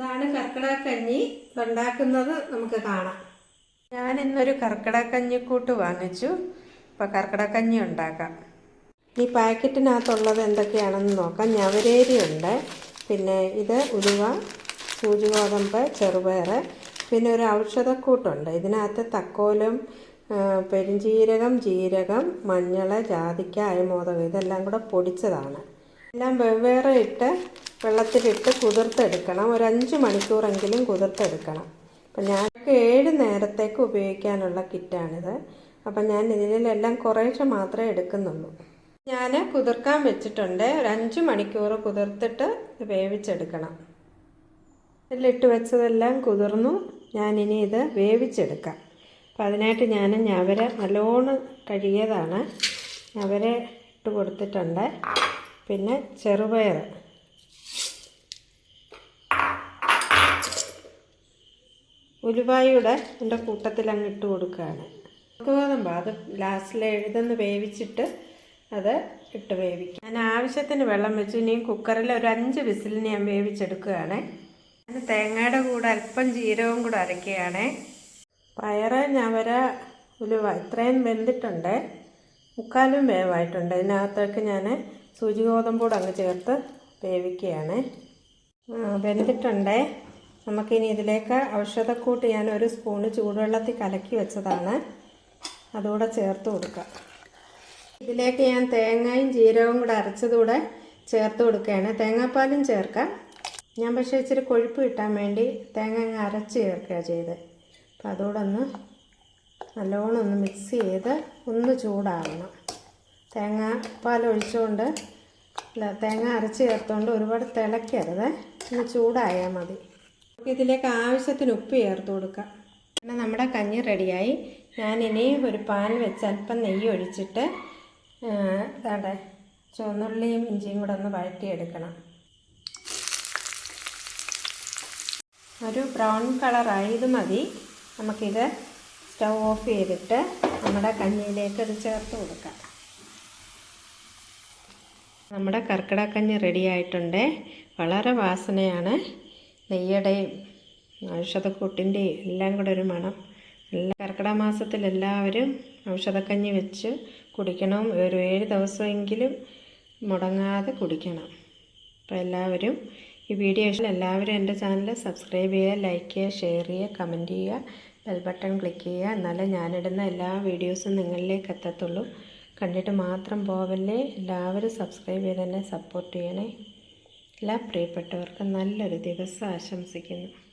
ഇതാണ് കർക്കിടകക്കഞ്ഞി ഉണ്ടാക്കുന്നത് നമുക്ക് കാണാം. ഞാൻ ഇന്നൊരു കർക്കിടകക്കഞ്ഞിക്കൂട്ട് വാങ്ങിച്ചു. അപ്പോൾ കർക്കിടകക്കഞ്ഞി ഉണ്ടാക്കാം. ഈ പാക്കറ്റിനകത്തുള്ളത് എന്തൊക്കെയാണെന്ന് നോക്കാം. ഞവരേരി ഉണ്ട്. പിന്നെ ഇത് ഉലുവ സൂചിഗോതമ്പ് ചെറുപയർ പിന്നെ ഒരു ഔഷധക്കൂട്ടുണ്ട്. ഇതിനകത്ത് തക്കോലും ആ, ജീരകം മഞ്ഞൾ ജാതിക്ക അയമോദകം ഇതെല്ലാം കൂടെ പൊടിച്ചതാണ്. എല്ലാം വെവ്വേറെ ഇട്ട് വെള്ളത്തിലിട്ട് കുതിർത്തെടുക്കണം. ഒരു അഞ്ച് മണിക്കൂറെങ്കിലും കുതിർത്തെടുക്കണം. അപ്പം ഞാൻ ഏഴ് നേരത്തേക്ക് ഉപയോഗിക്കാനുള്ള കിറ്റാണിത്. അപ്പം ഞാൻ ഇതിലെല്ലാം കുറേശ്ശെ മാത്രമേ എടുക്കുന്നുള്ളൂ. ഞാൻ കുതിർക്കാൻ വെച്ചിട്ടുണ്ട്. ഒരു അഞ്ച് മണിക്കൂർ കുതിർത്തിട്ട് വേവിച്ചെടുക്കണം. ഇതിലിട്ട് വെച്ചതെല്ലാം കുതിർന്നു. ഞാനിനി ഇത് വേവിച്ചെടുക്കാം. അപ്പം അതിനായിട്ട് ഞാൻ ഞവര നല്ലോണം കഴുകിയതാണ്. ഞവര ഇട്ട് കൊടുത്തിട്ടുണ്ട്. പിന്നെ ചെറുപയർ ഉലുവായുടെ എന്റെ കൂട്ടത്തിൽ അങ്ങ് ഇട്ട് കൊടുക്കുകയാണ്. ഗോതമ്പ് അത് ലാസ്റ്റിൽ എഴുതുന്ന വേവിച്ചിട്ട് അത് ഇട്ട് വേവിക്കും. ഞാൻ ആവശ്യത്തിന് വെള്ളം വെച്ചു. ഇനിയും കുക്കറിൽ ഒരു അഞ്ച് വിസിലിന് ഞാൻ വേവിച്ചെടുക്കുകയാണ്. ഞാൻ തേങ്ങയുടെ കൂടെ അല്പം ജീരകവും കൂടെ അരയ്ക്കുകയാണ് പയറ് ഞവര ഉലുവ ഇത്രയും വെന്തിട്ടുണ്ട്. മുക്കാലും വേവായിട്ടുണ്ട്. ഇതിനകത്തേക്ക് ഞാൻ സൂചി ഗോതമ്പൂടെ അങ്ങ് ചേർത്ത് വേവിക്കുകയാണ്. വെന്തിട്ടുണ്ട്. നമുക്കിനി ഇതിലേക്ക് ഔഷധക്കൂട്ട് ഞാൻ ഒരു സ്പൂണ് ചൂടുവെള്ളത്തിൽ കലക്കി വെച്ചതാണ്. അതുകൂടെ ചേർത്ത് കൊടുക്കുക ഇതിലേക്ക് ഞാൻ തേങ്ങയും ജീരകവും കൂടെ അരച്ചതൂടെ ചേർത്ത് കൊടുക്കുകയാണ്. തേങ്ങാപ്പാലും ചേർക്കാം. ഞാൻ പക്ഷേ ഇച്ചിരി കൊഴുപ്പ് കിട്ടാൻ വേണ്ടി തേങ്ങ അങ്ങ് അരച്ച് ചേർക്കുക ചെയ്ത്. അപ്പം അതുകൂടെ ഒന്ന് നല്ലോണം ഒന്ന് മിക്സ് ചെയ്ത് ഒന്ന് ചൂടാകണം തേങ്ങാപ്പാൽ പാൽ ഒഴിച്ചുകൊണ്ട് തേങ്ങ അരച്ച് ചേർത്തുകൊണ്ട് ഒരുപാട് തിളയ്ക്കരുത് ഒന്ന് ചൂടായാൽ മതി. ഇതിലേക്ക് ആവശ്യത്തിന് ഉപ്പ് ചേർത്ത് കൊടുക്കുക പിന്നെ നമ്മുടെ കഞ്ഞി റെഡിയായി. ഞാനിനി ഒരു പാൻ വെച്ച് അല്പം നെയ്യ് ഒഴിച്ചിട്ട് അതെ ചുവന്നുള്ളിയും ഇഞ്ചിയും കൂടെ ഒന്ന് വഴറ്റിയെടുക്കണം. ഒരു ബ്രൗൺ കളറായി ഇത് മതി. നമുക്കിത് സ്റ്റൗ ഓഫ് ചെയ്തിട്ട് നമ്മുടെ കഞ്ഞിയിലേക്ക് ഇത് ചേർത്ത് കൊടുക്കാം. നമ്മുടെ കർക്കിടക്കഞ്ഞി റെഡി ആയിട്ടുണ്ട് വളരെ വാസനയാണ്. നെയ്യുടെയും ഔഷധക്കൂട്ടിന്റെയും എല്ലാം കൂടെ ഒരു മണം. എല്ലാ കർക്കിടക മാസത്തിൽ എല്ലാവരും ഔഷധക്കഞ്ഞി വെച്ച് കുടിക്കണം. ഒരു ഏഴ് ദിവസമെങ്കിലും മുടങ്ങാതെ കുടിക്കണം. അപ്പോൾ എല്ലാവരും ഈ വീഡിയോ എല്ലാവരും എന്റെ ചാനൽ സബ്സ്ക്രൈബ് ചെയ്യുക ലൈക്ക് ചെയ്യുക ഷെയർ ചെയ്യുക കമന്റ് ചെയ്യുക ബെൽ ബട്ടൺ ക്ലിക്ക് ചെയ്യുക. എന്നാലേ ഞാനിടുന്ന എല്ലാ വീഡിയോസും നിങ്ങളിലേക്ക് എത്തത്തുള്ളൂ. കണ്ടിട്ട് മാത്രം പോവല്ലേ. എല്ലാവരും സബ്സ്ക്രൈബ് ചെയ്ത് തന്നെ സപ്പോർട്ട് ചെയ്യണേ. എല്ലാ പ്രിയപ്പെട്ടവർക്കും നല്ലൊരു ദിവസം ആശംസിക്കുന്നു.